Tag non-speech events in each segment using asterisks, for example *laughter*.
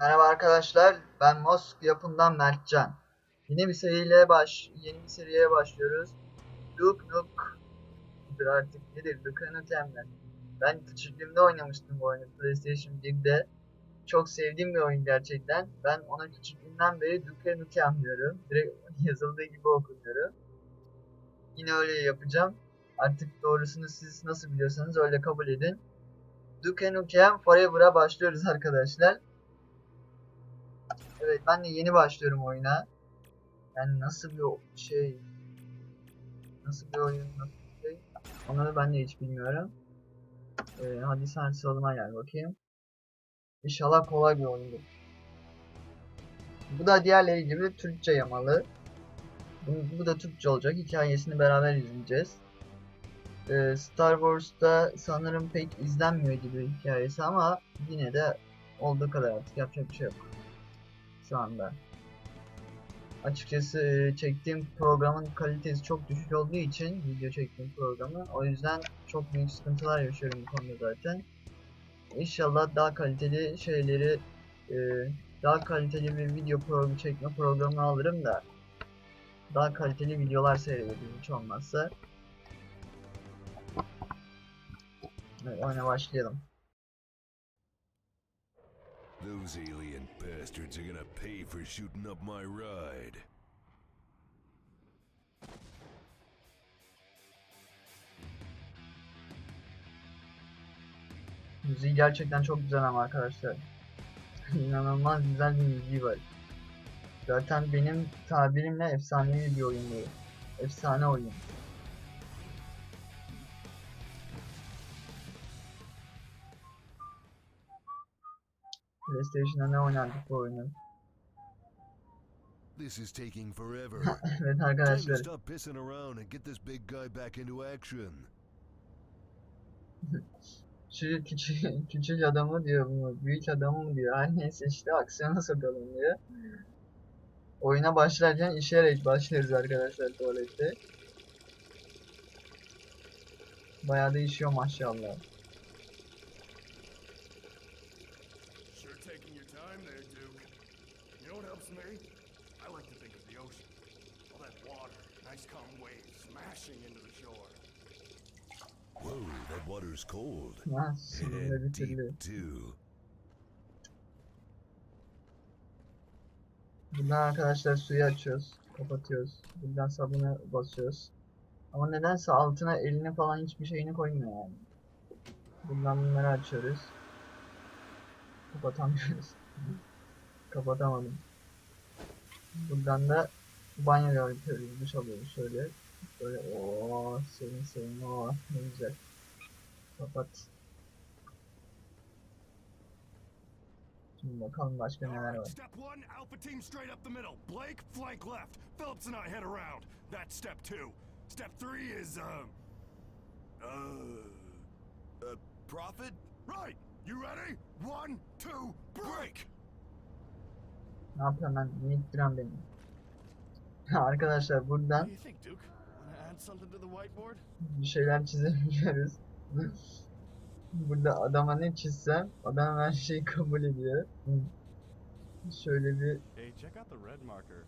Merhaba arkadaşlar, ben Mosk yapımdan Mertcan. Yeni bir seriyle baş, yeni bir seriye başlıyoruz. Duke Nuk, dur artık nedir, Duke Nukem mi? Ben küçüklüğümde oynamıştım bu oyunu PlayStation 1'de. Çok sevdiğim bir oyun gerçekten. Ben ona küçüklüğümden beri Duke Nukem diyorum. Direkt *laughs* yazıldığı gibi okunuyorum. Yine öyle yapacağım. Artık doğrusunu siz nasıl biliyorsanız öyle kabul edin. Duke Nukem Forever'a başlıyoruz arkadaşlar. Evet ben de yeni başlıyorum oyuna. Yani nasıl bir şey nasıl bir oyun nasıl bir şey onu ben de hiç bilmiyorum. Ee, hadi sen salıma gel bakayım. İnşallah kolay bir oyundur. Bu da diğerleri gibi Türkçe yamalı. Bu, bu da Türkçe olacak. Hikayesini beraber izleyeceğiz. Ee, Star Wars'ta sanırım pek izlenmiyor gibi hikayesi ama yine de olduğu kadar artık yapacak bir şey yok şu anda. Açıkçası e, çektiğim programın kalitesi çok düşük olduğu için video çektiğim programı o yüzden çok büyük sıkıntılar yaşıyorum bu konuda zaten. İnşallah daha kaliteli şeyleri e, daha kaliteli bir video programı çekme programı alırım da daha kaliteli videolar seyrederim hiç olmazsa. Evet, oyuna başlayalım. Those alien bastards are gonna pay for shooting up my ride. Müziği gerçekten çok güzel ama arkadaşlar. *laughs* İnanılmaz güzel bir müziği var. Zaten benim tabirimle efsanevi bir oyun bu. Efsane oyun. PlayStation'da ne oynardık bu oyunu? *laughs* This is taking forever. evet arkadaşlar. stop pissing around and get this big guy back into action. Şu küçük, küçük adamı diyor mu, büyük adamı mı diyor. Her neyse işte aksiyona sokalım diyor. Oyuna başlarken işeyerek başlarız arkadaşlar tuvalette. Bayağı da işiyor maşallah. Sure taking your time there, Duke. You know what helps me? I like to think of the ocean. All that water, nice calm waves smashing into the shore. Whoa, that water's cold. Sonunda bitirdi. Buradan arkadaşlar suyu açıyoruz. Kapatıyoruz. Buradan sabunu basıyoruz. Ama nedense altına elini falan hiçbir şeyini koymuyor yani. Buradan bunları açıyoruz. Kapatamıyoruz. *laughs* Kapatamadım. Buradan da banyo yapıyoruz. Duş alıyoruz şöyle. Böyle ooo serin serin ooo ne güzel. Kapat. Şimdi bakalım başka neler var. Step one, Alpha team straight up the middle. Blake, flank left. Phillips and I head around. That's step two. Step three is, um... Uh... Uh, Prophet? Right! You ready? One, two, break! Ne yapıyorum ben? Niye ittiriyorsun beni? *laughs* Arkadaşlar buradan What do you think, Duke? Wanna add something to the whiteboard? bir şeyler çizebiliyoruz. Burada adama ne çizsem adam her şeyi kabul ediyor. Şöyle bir Hey, check out the red marker.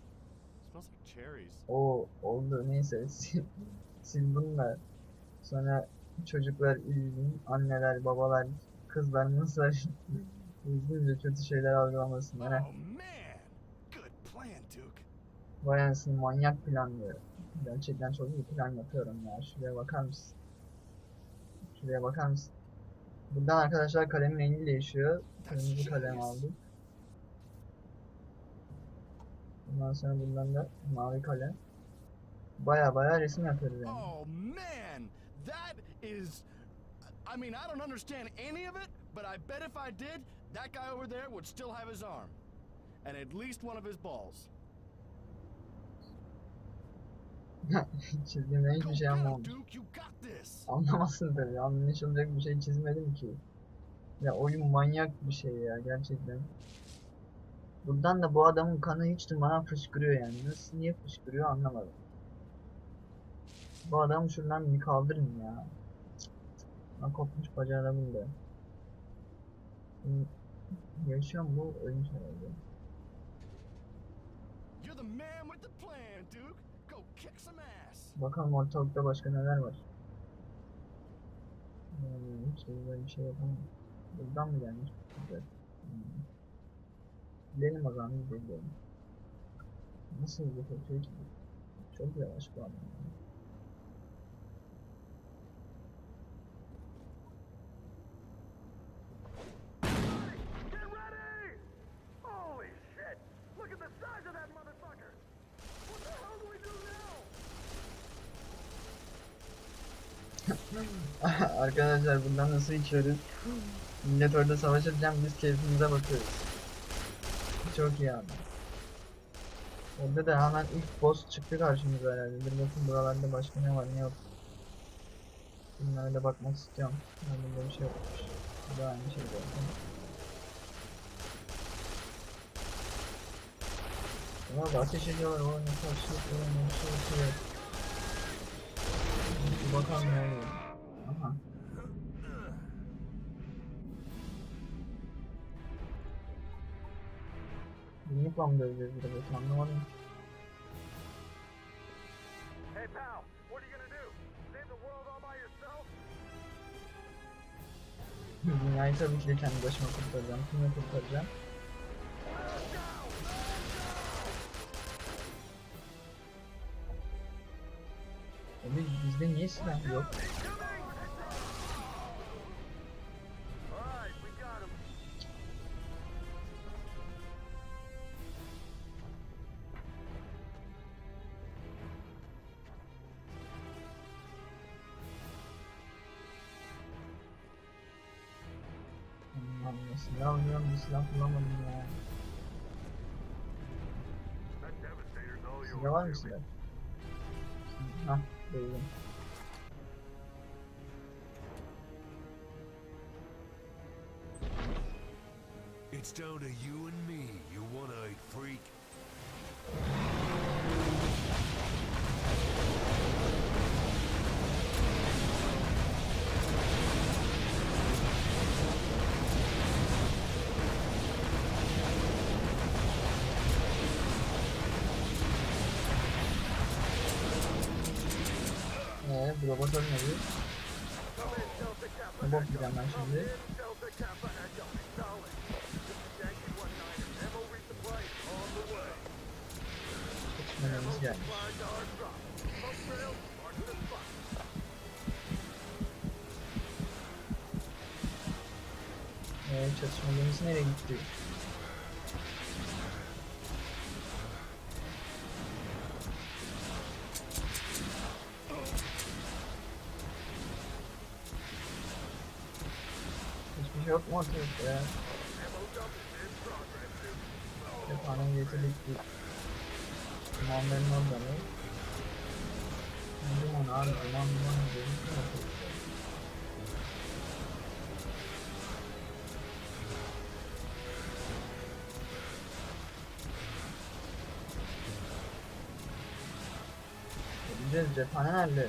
smells like cherries. o oldu neyse sil, sil bunlar. Sonra çocuklar üzgün, anneler, babalar, kızlar, mızlar üzgünce kötü şeyler algılamasınlar. Oh. Vay anasını manyak planlıyor. Gerçekten çok iyi plan yapıyorum ya. Şuraya bakar mısın? Şuraya bakar mısın? Buradan arkadaşlar kalemin rengi değişiyor. Kırmızı kalem aldık. Ondan sonra bundan da mavi kalem. Baya baya resim yapıyoruz yani. Oh man, that is. I mean, I don't understand any of it, but I bet if I did, that guy over there would still have his arm. And at least one of his balls. *laughs* Çizdiğimde hiçbir şey anlamamış. Anlamasın tabii. Anlaşılacak bir şey çizmedim ki. Ya oyun manyak bir şey ya gerçekten. Buradan da bu adamın kanı hiç durmadan fışkırıyor yani. Nasıl niye fışkırıyor anlamadım. Bu adamı şuradan bir kaldırın ya. Lan kopmuş bacağı da bunda. Bunu- Yaşıyor mu bu? Ölmüş herhalde. Bakalım ortalıkta başka neler var. Hmm, güzel bir şey yapamam. Buradan mı gelmiş? Güzel. Hmm. Gidelim o zaman gidelim. Nasıl koşuyor ki? Çok yavaş bu adam. ya. Get ready! Holy shit! Look at the size of that motherfucker! What the hell do we do now? *laughs* Arkadaşlar bundan nasıl içiyoruz? Millet orada savaşırken biz keyfimize bakıyoruz. Çok iyi abi. Orada da hemen ilk boss çıktı karşımıza herhalde. Dur bakayım buralarda başka ne var ne yok. Bunlara da bakmak istiyorum. Ben burada bir şey yokmuş. Bu da aynı şey zaten. Ama ateş ediyorlar. O ne karşılık, o ne şey şey. Bir bakalım ne oluyor. Aha. Mı döveceğiz bir de anlamadım. Hey pal, what are you gonna do? Save the world all by yourself? Dünyayı tabii ki de kendi başıma kurtaracağım. Kimle kurtaracağım? Abi bizde niye silah yok? Alright, we got him. Allah'ım ya silah alıyorum bir silah bulamadım ya. That Devastator's all yours. Silah var mı silah? Hah It's down to you and me, you one-eyed freak. To our drop. Smoke trail, mark the spot. Eee çatışmalarımız nereye gitti? Hiçbir şey yok mu ortalıkta ya? Cephaneyi getirdik bir. Dumanların orada mı? Duman abi? Duman duman gözüküyor ortalıkta. Gideceğiz cephane nerede?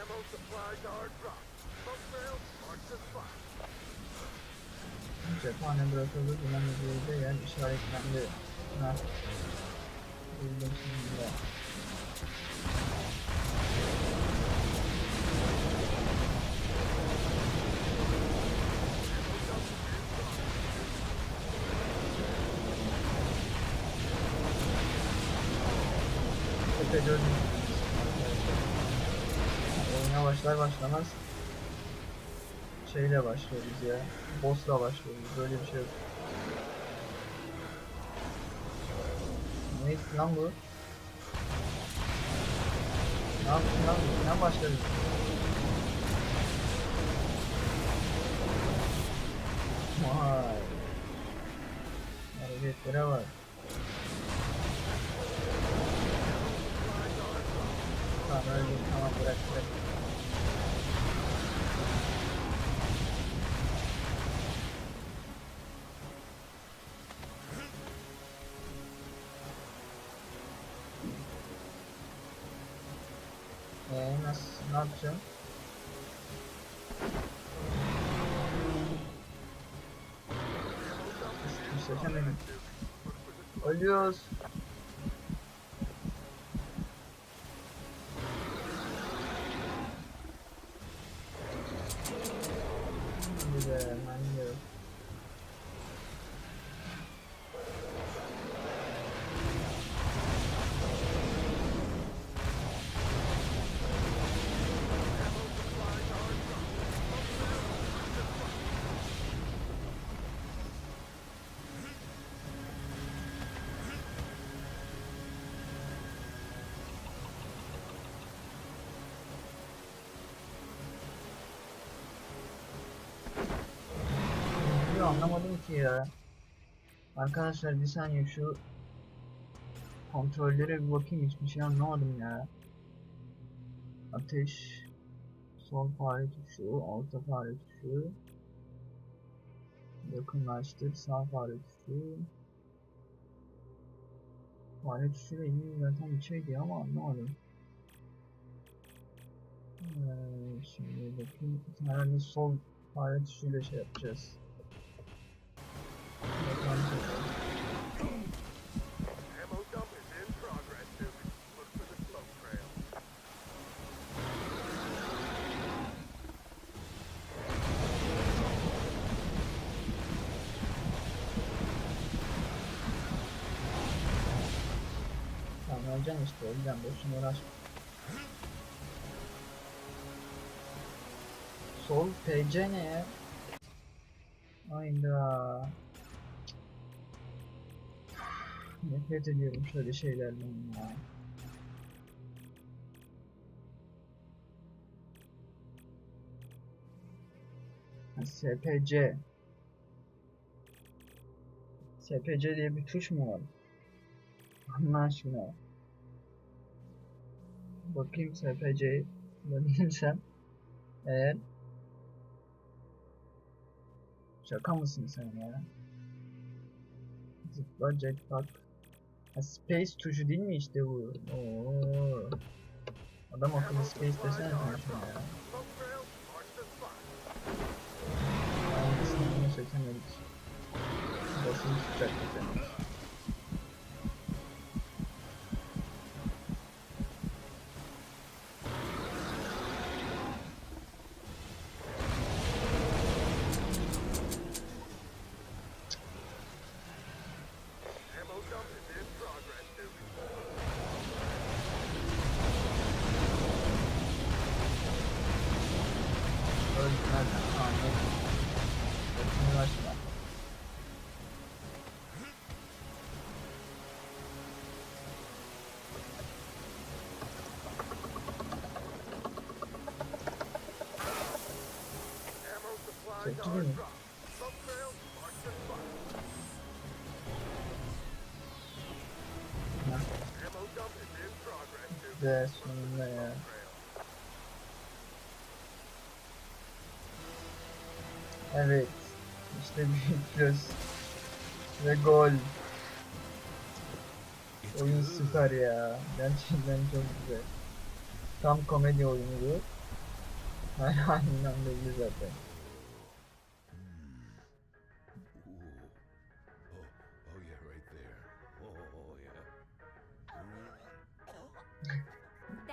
Ammo supply to our Cephane bırakıldı. Üzerinde yer işaretlendi. Heh. Buldum başlamaz şeyle başlıyoruz ya. Boss'la başlıyoruz. Böyle bir şey yok. Neyse lan bu? Ne yaptın lan? Ne başladı? Vay. Hareketlere bak. Tamam öldüm. Tamam bırak bırak. Yapacağım? Ölüyoruz. Ya. Arkadaşlar bir saniye şu kontrollere bir bakayım hiçbir şey anlamadım ya. Ateş sol fare tuşu, orta fare tuşu. Yakınlaştır sağ fare tuşu. Fare tuşuyla ilgili zaten bir şeydi ama anlamadım. Ee, şimdi bakayım herhalde sol fare tuşuyla şey yapacağız. Bakalım bakalım. Ammo dump is in progress, Duke. Look for the smoke trail. Tamam öleceksin boşuna uğraşma. Sol TC ne ya? Hayda. Nefret ediyorum şöyle şeylerden ya. SPC. SPC diye bir tuş mu var? Allah. Bakayım SPC'yi bulabilirsem. Eğer Şaka mısın sen ya? Zıpla jetpack. Ha, space tuşu değil mi işte bu? Oo. Adam akıllı space desene ya. Aynısını seçemedik. Basılı tutacak in progress, Duke. Be sonunda ya. Evet. İşte büyük göz. Ve gol. Oyun süper ya. Gerçekten çok güzel. Tam komedi oyunu bu. Her halinden zaten.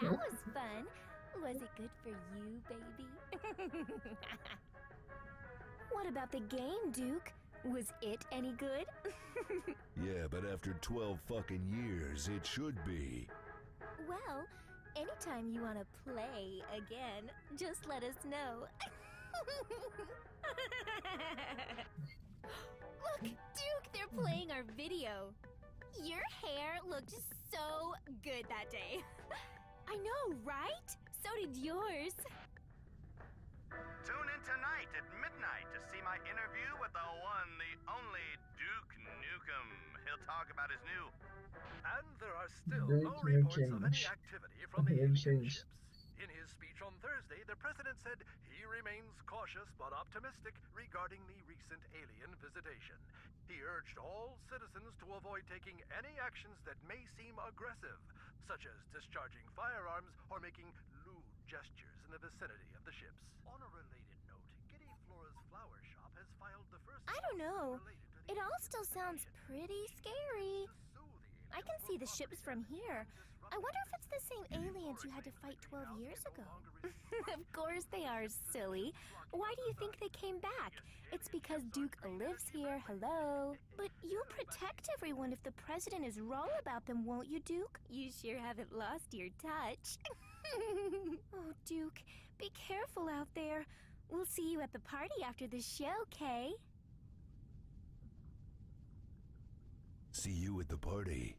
That was fun. Was it good for you, baby? *laughs* what about the game, Duke? Was it any good? *laughs* Yeah, but after 12 fucking years, it should be. well, anytime you want to play again, just let us know. *laughs* Look, Duke, they're playing our video. Your hair looked so good that day. I know, right? So did yours. Tune in tonight at midnight to see my interview with the one, the only Duke Nukem. He'll talk about his new. And there are still Duke no reports of any activity from the Öyle bir alien ships. In his speech on Thursday, the president said he remains cautious but optimistic regarding the recent alien visitation. He urged all citizens to avoid taking any actions that may seem aggressive, such as discharging firearms or making lewd gestures in the vicinity of the ships. On a related note, Giddy Flora's flower shop has filed the first I don't know. lawsuit related to the It all still sounds pretty scary. I can see the ships from here. I wonder if it's the same aliens you had to fight 12 years ago. *laughs* of course they are, silly. Why do you think they came back? It's because Duke lives here, hello. But you'll protect everyone if the president is wrong about them, won't you, Duke? You sure haven't lost your touch. *laughs* oh, Duke, be careful out there. We'll see you at the party after the show, Kay. See you at the party.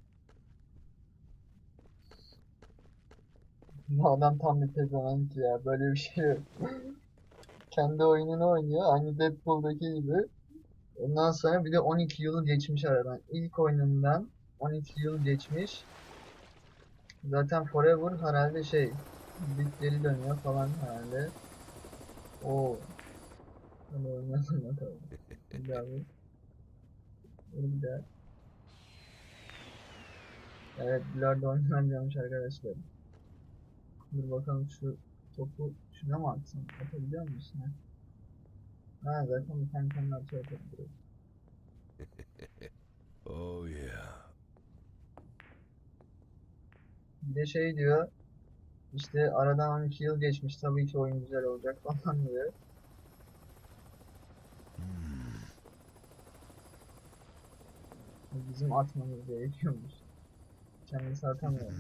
Adam tam bir pezevenk ya. Böyle bir şey yok. *laughs* Kendi oyununu oynuyor. Aynı Deadpool'daki gibi. Ondan sonra bir de 12 yıl geçmiş aradan. İlk oyunundan 12 yıl geçmiş. Zaten Forever herhalde şey bir geri dönüyor falan herhalde. Oo. Hadi oynayalım bakalım. Bir daha bir. Bir daha. Evet, bilardo oynanıyormuş arkadaşlar. Dur bakalım şu topu şuna mı atsam? Atabiliyor musun? Ha, ha zaten bir tane tane atıyor atabiliyor. *laughs* Oh yeah. Bir de şey diyor. İşte aradan 12 yıl geçmiş tabii ki oyun güzel olacak falan diyor. Hmm. Bizim atmamız gerekiyormuş. Kendisi atamıyor.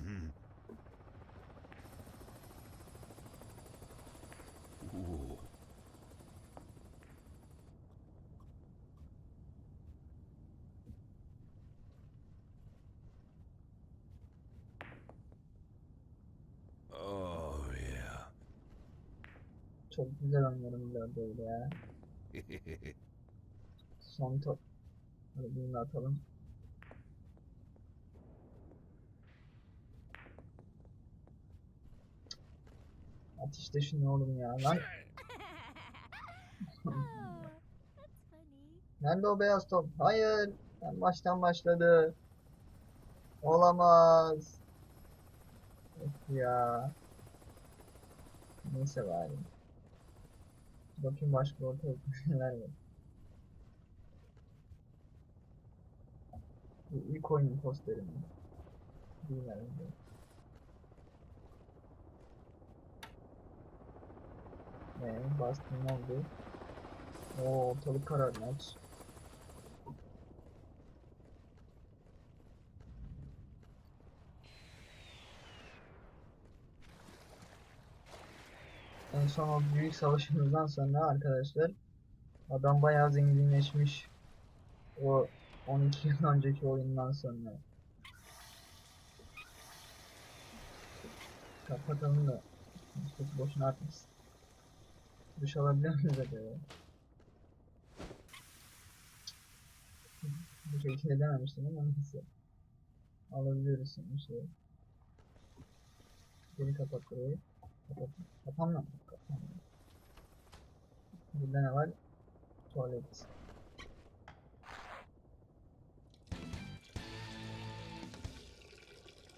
Oh. Çok güzel oynuyorum bilardoyu ya. *laughs* Son top. Hadi bunu da atalım. At işte şunu oğlum ya. Lan that's *laughs* funny. nerede o beyaz top? Hayır. Ben baştan başladı. Olamaz. Of ya. Neyse bari. Bakayım başka ortaya *laughs* neler var. Bu ilk oyunun posteri mi? Herhalde. Ee, bastım ne oldu? Oo ortalık karardı aç. En son o büyük savaşımızdan sonra arkadaşlar adam bayağı zenginleşmiş. O 12 yıl önceki oyundan sonra. Kapatalım da boşuna artmasın. Duş alabilir miyiz acaba? Bu şekilde dememiştim ama neyse. Alabiliyoruz şimdi şey. Geri kapat burayı. Kapat. Kapanma. Kapanma. Burada ne var? Tuvalet.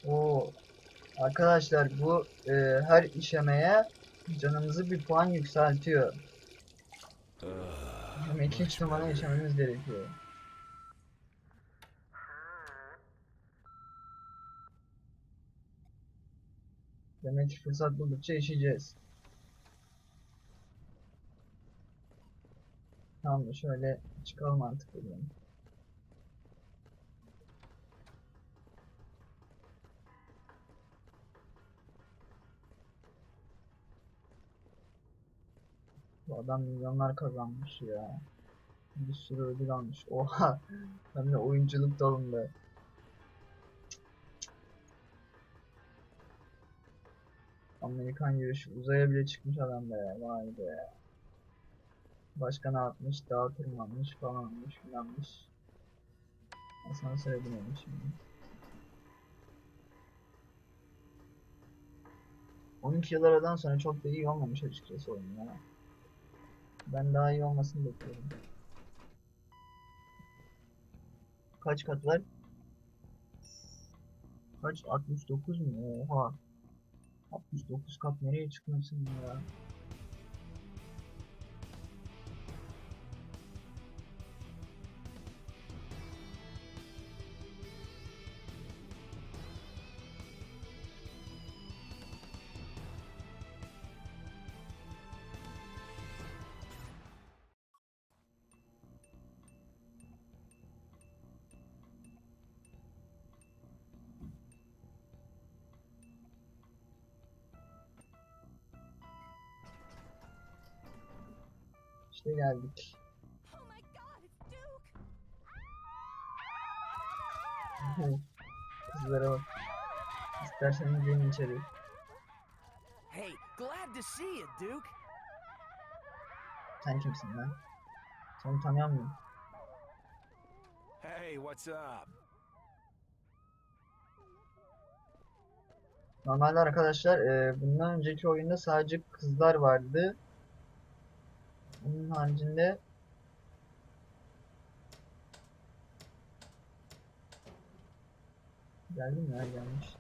Oo. Arkadaşlar bu e, her işemeye canımızı bir puan yükseltiyor. Ah, Demek ki much hiç numara yaşamamız gerekiyor. Demek ki fırsat buldukça işeyeceğiz. Tamam şöyle çıkalım artık buradan. Adam milyonlar kazanmış ya. Bir sürü ödül almış. Oha. Hem de oyunculuk dalında. Amerikan yürüyüşü uzaya bile çıkmış adam be. Vay be. Başka ne yapmış? Dağa tırmanmış falanmış filanmış. Asansöre binemiş şimdi. 12 yıl aradan sonra çok da iyi olmamış açıkçası oyun ya. Ben daha iyi olmasını bekliyorum. Kaç kat var? Kaç? 69 mu? Oha. 69 kat nereye çıkmışsın ya? İşte geldik. *laughs* Kızlara bak. İsterseniz gelin içeri. Hey, glad to see you, Duke. Sen kimsin lan? Seni tanıyor muyum? Hey, what's up? Normalde arkadaşlar e, bundan önceki oyunda sadece kızlar vardı. Onun haricinde Geldi mi ya gelmiş.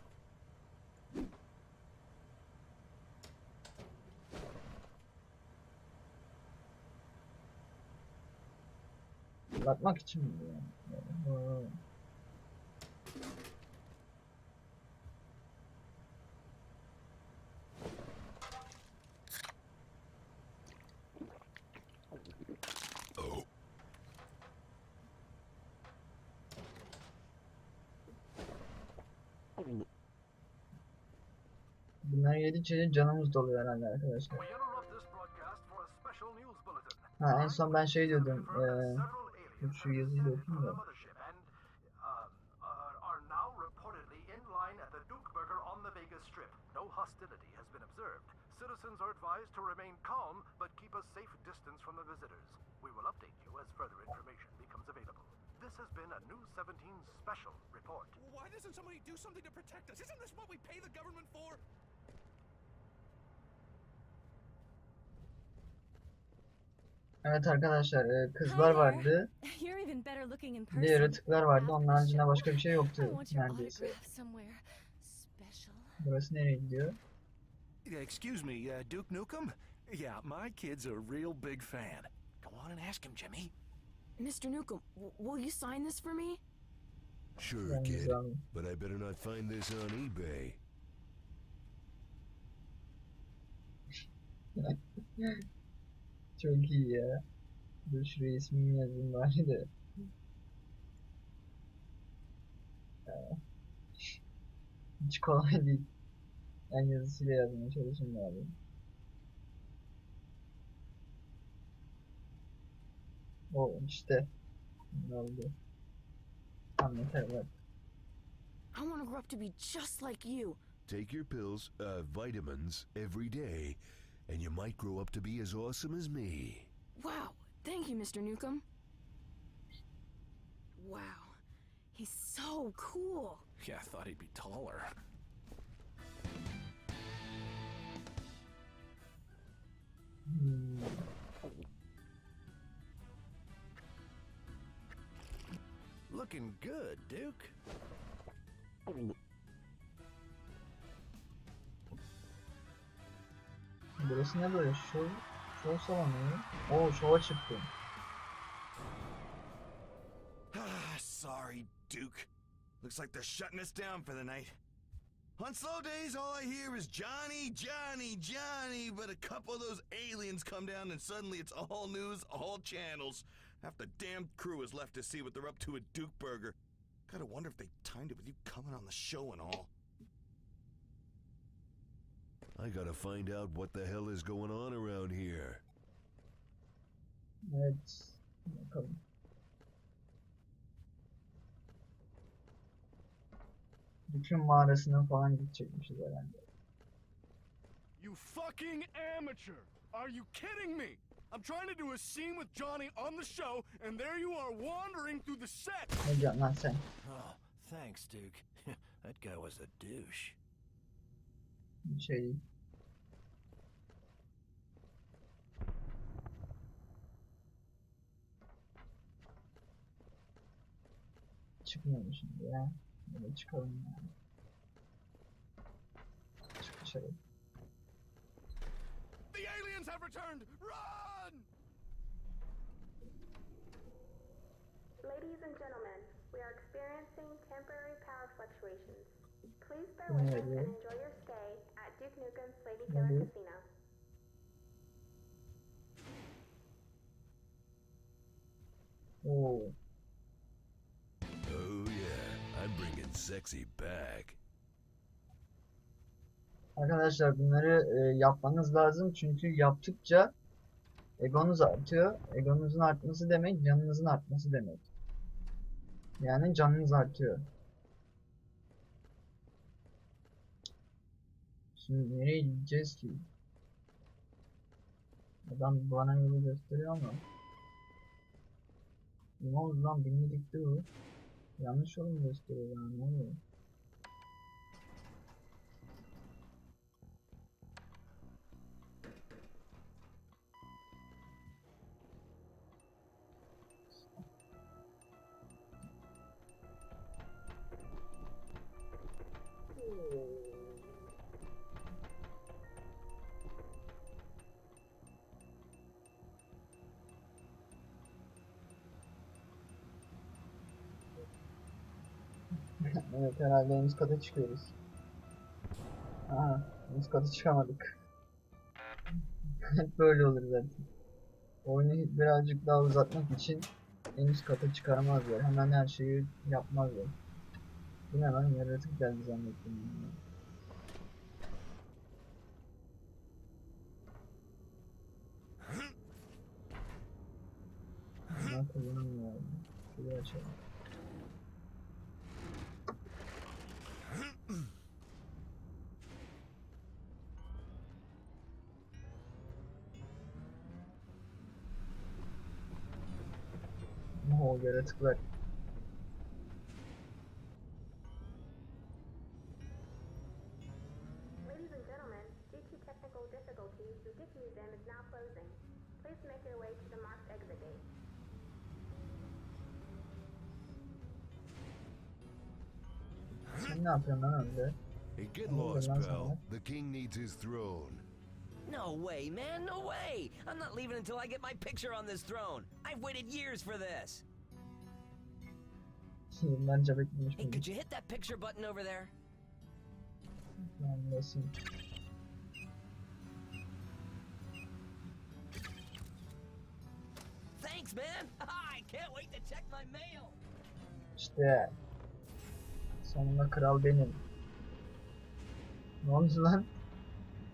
Bakmak için mi? yani? Yedikçe canımız doluyor herhalde arkadaşlar. We interrupt this broadcast for a special news bulletin. Ha en son ben şey diyordum. Aliens şu yazıyı da okuyayım the da. mothership and uh, are now reportedly in line at the Duke Burger on the Vegas Strip. No hostility has been observed. Citizens are advised to remain calm but keep a safe distance from the visitors. We will update you as further information becomes available. This has been a News 17 special report. Why doesn't somebody do something to protect us? Isn't this what we pay the government for? Evet arkadaşlar eee, kızlar vardı. *laughs* Bir yaratıklar vardı. Onun haricinde başka bir şey yoktu neredeyse. Burası nereye gidiyor? Excuse me, uh, Duke Nukem? Yeah, my kid's a real big fan. Go on and ask him, Jimmy. Mr. Newcomb, w- will you sign this for me? Sure, kid. But I better not find this on eBay. *laughs* Çok iyi ya. Dur şuraya ismini yazayım bari de. Hiç kolay değil. En yazısıyla yazmaya çalışayım bari. O işte. Ne oldu? Yeter bak. I want to grow up to be just like you. Take your pills, uh, vitamins, every day, and you might grow up to be as awesome as me. Wow. Thank you, Mr. Newcomb. Wow. He's so cool. Yeah, I thought he'd be taller. Looking good, Duke. Sorry, Duke. Looks like they're shutting us down for the night. On slow days, all I hear is Johnny, Johnny, Johnny, but a couple of those aliens come down and suddenly it's all news, all channels. Half the damn crew is left to see what they're up to at Duke Burger. Gotta wonder if they timed it with you coming on the show and all. I gotta find out what the hell is going on around here. Evet. Bakalım. Bütün mağarasına falan gidecekmişiz herhalde. You fucking amateur! Are you kidding me? I'm trying to do a scene with Johnny on the show, and there you are wandering through the set! Ne diyorsun lan sen? Oh, thanks, Duke. *laughs* that guy was a douche. Şey değil. Çıkmıyor şimdi ya? Böyle çıkalım yani. Çık dışarı. The aliens have returned! Run! Ladies and gentlemen, we are experiencing temporary power fluctuations. Please bear Oh, with us and enjoy your stay at Duke Nukem's Lady. Killer Casino. Oo. I'm bringing sexy back. Arkadaşlar bunları e, yapmanız lazım çünkü yaptıkça Egonuz artıyor. Egonuzun artması demek canınızın artması demek. Yani canınız artıyor. Şimdi nereye gideceğiz ki? Adam bana yolu gösteriyor ama. Ne oldu lan bilmedikti bu. Yanlış yolu mu gösteriyor bana ne oluyor? Evet herhalde en üst kata çıkıyoruz. Aha en üst kata çıkamadık. *laughs* Böyle olur zaten. Oyunu birazcık daha uzatmak için en üst kata çıkarmazlar. Hemen her şeyi yapmazlar. Bu ne yaratık geldi zannettim. ben ya. Ne yapalım ya? Şurayı açalım. Oo yaratıklar. Ladies and gentlemen, due to technical difficulties, the Gift Museum is now closing. Please make your way to the marked exit gate. Sen ne yapıyorsun lan önde? Hey, get lost, pal. The king needs his throne. No way, man, no way! I'm not leaving until I get my picture on this throne. I've waited years for this. Bence beklemiş Hey, could you hit that picture button over there? Lan basayım. Thanks, man! *laughs* I can't wait to check my mail! İşte. Sonunda kral benim. Ne oldu lan?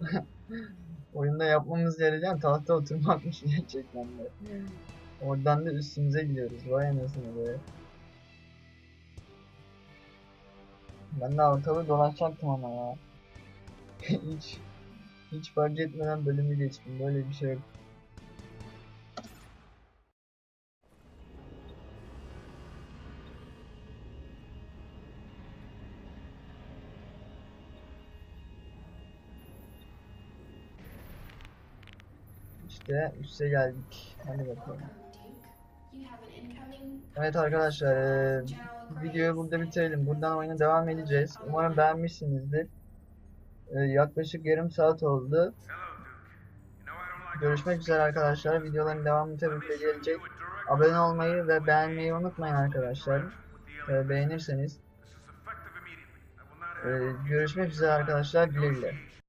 *laughs* Oyunda yapmamız gereken tahta oturmakmış gerçekten de. Oradan da üstümüze gidiyoruz. Vay anasını be. Ben de ortalığı dolaşacaktım ama ya. *laughs* hiç hiç fark etmeden bölümü geçtim. Böyle bir şey yok. İşte üste geldik. Hadi bakalım. Evet arkadaşlar eee, videoyu burada bitirelim. Buradan oyuna devam edeceğiz. Umarım beğenmişsinizdir. Eee, yaklaşık yarım saat oldu. Görüşmek üzere arkadaşlar. Videoların devamı tabii gelecek. Abone olmayı ve beğenmeyi unutmayın arkadaşlar. Eee, beğenirseniz. Eee, görüşmek üzere arkadaşlar. Güle güle.